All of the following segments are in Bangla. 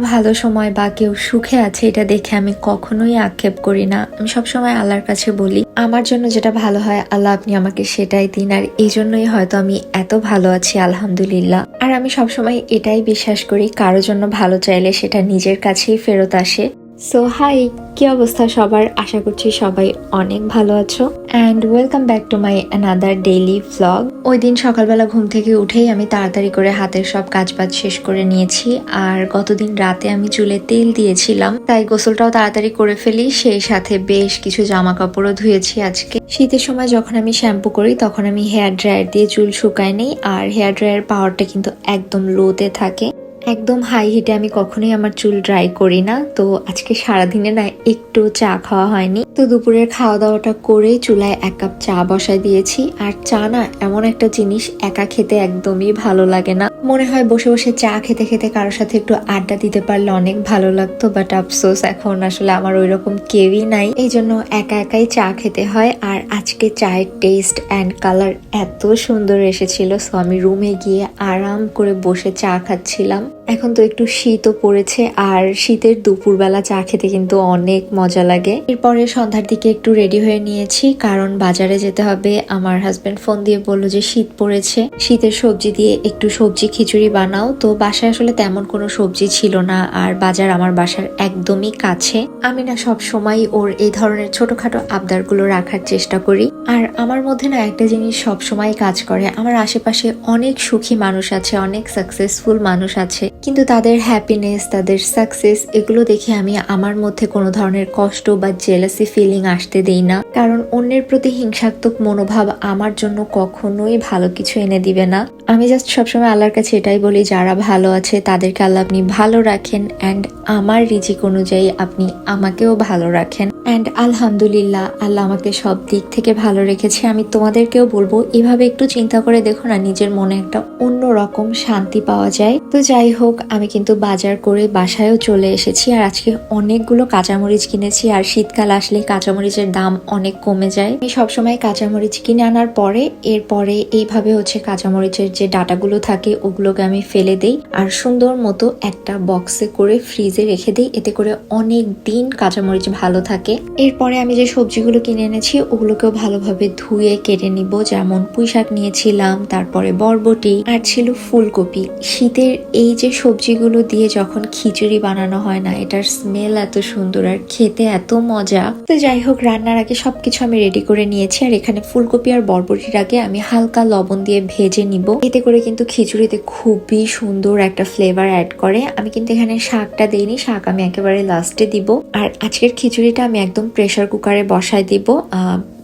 ভালো সময় বা কেউ সুখে আছে, এটা দেখে আমি কখনোই আক্ষেপ করি না। আমি সবসময় আল্লাহর কাছে বলি, আমার জন্য যেটা ভালো হয়, আল্লাহ আপনি আমাকে সেটাই দিন। আর এই জন্যই হয়তো আমি এত ভালো আছি, আলহামদুলিল্লাহ। আর আমি সবসময় এটাই বিশ্বাস করি, কারও জন্য ভালো চাইলে সেটা নিজের কাছেই ফেরত আসে। সো হাই কি অবস্থা সবার? আশা করছি সবাই অনেক ভালো আছো। And welcome back to my another daily vlog ওই দিন সকালবেলা ঘুম থেকে উঠেই আমি তাড়াতাড়ি করে হাতের সব কাজবাজ শেষ করে নিয়েছি। আর গতদিন রাতে আমি চুলে তেল দিয়েছিলাম, তাই গোসলটাও তাড়াতাড়ি করে ফেলি। সেই সাথে বেশ কিছু জামা কাপড়ও ধুয়েছি আজকে। শীতের সময় যখন আমি শ্যাম্পু করি, তখন আমি হেয়ার ড্রায়ার দিয়ে চুল শুকাই নেই। আর হেয়ার ড্রায়ার পাওয়ারটা কিন্তু একদম লোতে থাকে। একদম হাই হিটে আমি কখনোই আমার চুল ড্রাই করি না। তো আজকে সারাদিনে না একটু চা খাওয়া হয়নি। তো দুপুরের খাওয়া দাওয়াটা করে চুলায় এক কাপ চা বসায় দিয়েছি। আর চা না এমন একটা জিনিস, একা খেতে একদমই ভালো লাগে না। মনে হয় বসে বসে চা খেতে খেতে কারোর সাথে একটু আড্ডা দিতে পারলে অনেক ভালো লাগতো। বাট আফসোস, এখন আসলে আমার ওই রকম কেউই নাই। এই জন্য একা একাই চা খেতে হয়। আর আজকে চায়ের টেস্ট অ্যান্ড কালার এত সুন্দর এসেছিল। সো আমি রুমে গিয়ে আরাম করে বসে চা খাচ্ছিলাম। এখন তো একটু শীতও পড়েছে আর শীতের দুপুরবেলা চা খেতে কিন্তু অনেক মজা লাগে। এরপরে সন্ধ্যার দিকে একটু রেডি হয়ে নিয়েছি, কারণ বাজারে যেতে হবে। আমার হাজব্যান্ড ফোন দিয়ে বলল যে শীত পড়েছে। শীতের সবজি দিয়ে একটু সবজি খিচুড়ি বানাও। তো বাসায় আসলে তেমন কোনো সবজি ছিল না আর বাজার আমার বাসার একদমই কাছে। আমি না সব সময় ওর এই ধরনের ছোটখাটো আবদারগুলো রাখার চেষ্টা করি। আর আমার মধ্যে না একটা জিনিস সব সময় কাজ করে। আমার আশেপাশে অনেক সুখী মানুষ আছে, অনেক সাকসেসফুল মানুষ আছে। কিন্তু তাদের হ্যাপিনেস তাদের সাকসেস এগুলো দেখে আমি আমার মধ্যে কোনো ধরনের কষ্ট বা জেলাসি ফিলিং আসতে দেই না। কারণ অন্যের প্রতি হিংসাত্মক মনোভাব আমার জন্য কখনোই ভালো কিছু এনে দিবে না। আমি জাস্ট সবসময় আল্লাহর কাছে এটাই বলি, যারা ভালো আছে তাদেরকে আল্লাহ আপনি ভালো রাখেন অ্যান্ড আমার রিজিক অনুযায়ী আপনি আমাকেও ভালো রাখেন। অ্যান্ড আলহামদুলিল্লাহ, আল্লাহ আমাকে সব দিক থেকে ভালো রেখেছে। আমি তোমাদেরকেও বলব, এভাবে একটু চিন্তা করে দেখো না, নিজের মনে একটা অন্য রকম শান্তি পাওয়া যায়। তো যাই হোক আমি কিন্তু বাজার করে বাসায়ও চলে এসেছি আর আজকে অনেকগুলো কাঁচামরিচ কিনেছি আর শীতকাল আসলে কাঁচামরিচের দাম অনেক কমে যায়। আমি সবসময় কাঁচামরিচ কিনে আনার পরে, এরপরে এইভাবে হচ্ছে কাঁচামরিচের যে ডাটাগুলো থাকে, ওগুলোকে আমি ফেলে দেই আর সুন্দর মতো একটা বক্সে করে ফ্রিজে রেখে দিই। এতে করে অনেক দিন কাঁচামরিচ ভালো থাকে। এরপরে আমি যে সবজিগুলো কিনে এনেছি, ওগুলোকেও ভালোভাবে ধুয়ে কেটে নিব। যেমন পুঁই শাক নিয়েছিলাম, তারপরে বরবটি, আর ছিল ফুলকপি। শীতের এই যে সবজিগুলো দিয়ে যখন খিচুড়ি বানানো হয় না, এটার স্মেল এত সুন্দর আর খেতে এত মজা। তো যাই হোক, রান্নার আগে সবকিছু আমি রেডি করে নিয়েছি, আর এখানে ফুলকপি আর বরবটির আগে আমি হালকা লবণ দিয়ে ভেজে নিব। এতে করে কিন্তু খিচুড়িতে খুবই সুন্দর একটা ফ্লেভার অ্যাড করে। আমি কিন্তু এখানে শাকটা দিইনি, শাক আমি একেবারে লাস্টে দিব। আর আজকের খিচুড়িটা আমি একদম প্রেসার কুকারে বসায় দিব।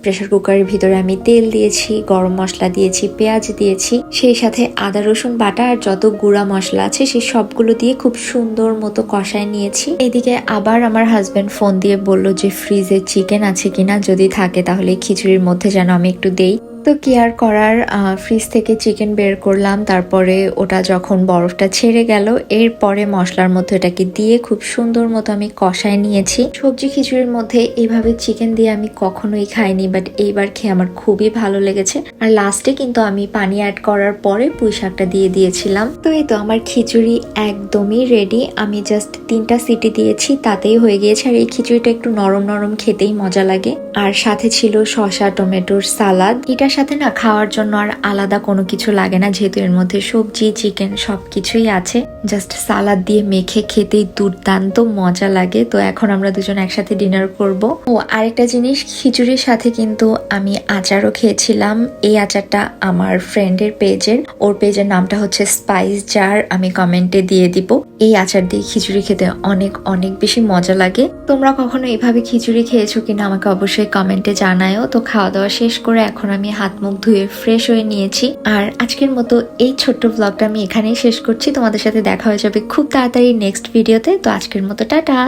আহ, প্রেসার কুকারের ভিতরে আমি তেল দিয়েছি গরম মশলা দিয়েছি পেঁয়াজ দিয়েছি সেই সাথে আদা রসুন বাটা আর যত গুঁড়া মশলা আছে সেই সবগুলো দিয়ে খুব সুন্দর মতো কষায় নিয়েছি। এদিকে আবার আমার হাজব্যান্ড ফোন দিয়ে বলল যে ফ্রিজে চিকেন আছে কিনা? যদি থাকে তাহলে খিচুড়ির মধ্যে যেন আমি একটু দেই। তো কেয়ার করার ফ্রিজ থেকে চিকেন বের করলাম, তারপরে ওটা যখন বরফটা ছেড়ে গেল, এরপরে মশলার মধ্যে এটাকে দিয়ে খুব সুন্দর মতো আমি কষায় নিয়েছি। সবজি খিচুড়ির মধ্যে এইভাবে চিকেন দিয়ে আমি কখনোই খাইনি বাট এইবার খেয়ে আমার খুবই ভালো লেগেছে। আর লাস্টে কিন্তু আমি পানি অ্যাড করার পরে পুঁই শাকটা দিয়ে দিয়েছিলাম। তো এই তো আমার খিচুড়ি একদমই রেডি আমি জাস্ট তিনটা সিটি দিয়েছি, তাতেই হয়ে গিয়েছে। আর এই খিচুড়িটা একটু নরম নরম খেতেই মজা লাগে। আর সাথে ছিল শসা, টমেটোর সালাদ এটার সাথে না খাওয়ার জন্য আর আলাদা কোনো কিছু লাগে না, যেহেতু এর মধ্যে সবজি চিকেন সবকিছুই আছে। জাস্ট সালাদ দিয়ে মেখে খেতেই দুর্দান্ত মজা লাগে। তো এখন আমরা দুজন একসাথে ডিনার করব। ও, আরেকটা জিনিস, খিচুড়ির সাথে কিন্তু আমি আচারও খেয়েছিলাম। এই আচারটা আমার ফ্রেন্ডের পেজের ওর পেজের নামটা হচ্ছে স্পাইস জার আমি কমেন্টে দিয়ে দিব। এই আচার দিয়ে খিচুড়ি খেতে অনেক অনেক বেশি মজা লাগে। তোমরা কখনো এইভাবে খিচুড়ি খেয়েছো কিনা আমাকে অবশ্যই কমেন্টে জানায়ও। তো খাওয়া দাওয়া শেষ করে এখন আমি হাত মুখ ধুয়ে ফ্রেশ হয়ে নিয়েছি। আর আজকের মতো এই ছোট্ট ব্লগটা আমি এখানেই শেষ করছি। তোমাদের সাথে দেখা হয়ে যাবে খুব তাড়াতাড়ি নেক্সট ভিডিওতে তো আজকের মতো টাটা।